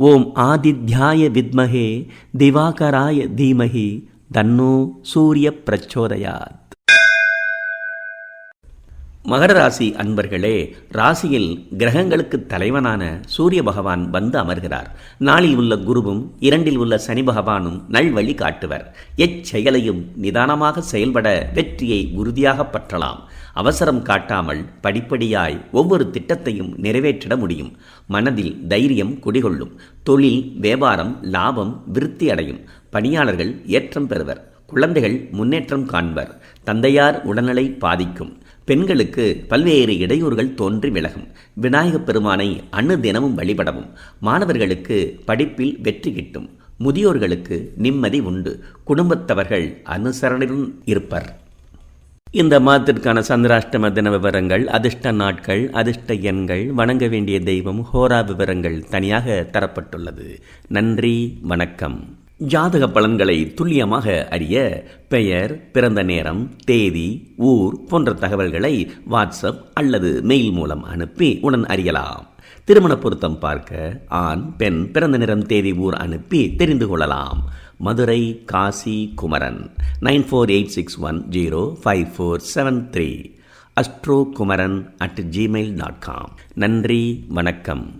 ఓం ఆదిధ్యాయ విద్మహే దివాకరాయ ధీమహి దన్నో సూర్య ప్రచోదయాత్. மகர ராசி அன்பர்களே ராசியில் கிரகங்களுக்கு தலைவனான சூரிய பகவான் வந்து அமர்கிறார். நாளில் உள்ள குருவும் இரண்டில் உள்ள சனி பகவானும் நல்வழி காட்டுவர். எச்செயலையும் நிதானமாக செயல்பட வெற்றியை உறுதியாக பற்றலாம். அவசரம் காட்டாமல் படிப்படியாய் ஒவ்வொரு திட்டத்தையும் நிறைவேற்றிட முடியும். மனதில் தைரியம் குடிகொள்ளும். தொழில் வியாபாரம் லாபம் விருத்தி அடையும் பணியாளர்கள் ஏற்றம் பெறுவர். குழந்தைகள் முன்னேற்றம் காண்பர். தந்தையார் உடல்நிலை பாதிக்கும். பெண்களுக்கு பல்வேறு இடையூறுகள் தோன்றி விலகும். விநாயகப் பெருமானை அணு தினமும் வழிபடவும். மாணவர்களுக்கு படிப்பில் வெற்றி கிட்டும். முதியோர்களுக்கு நிம்மதி உண்டு. குடும்பத்தவர்கள் அனுசரணையுடன் இருப்பர். இந்த மாதத்திற்கான சந்திராஷ்டம தின விவரங்கள் அதிர்ஷ்ட நாட்கள் அதிர்ஷ்ட எண்கள் வணங்க வேண்டிய தெய்வம் ஹோரா விவரங்கள் தனியாக தரப்பட்டுள்ளது. நன்றி வணக்கம். ஜாதக பலன்களை துல்லியமாக அறிய பெயர் பிறந்த நேரம் தேதி ஊர் போன்ற தகவல்களை வாட்ஸ்அப் அல்லது மெயில் மூலம் அனுப்பி உடன் அறியலாம். திருமண பொருத்தம் பார்க்க ஆண் பெண் பிறந்த நேரம் தேதி ஊர் அனுப்பி தெரிந்து கொள்ளலாம். Madurai Kasi Kumaran. Nine four eight six one zero five four seven three. Astro Kumaran at Gmail dot com. நன்றி வணக்கம்.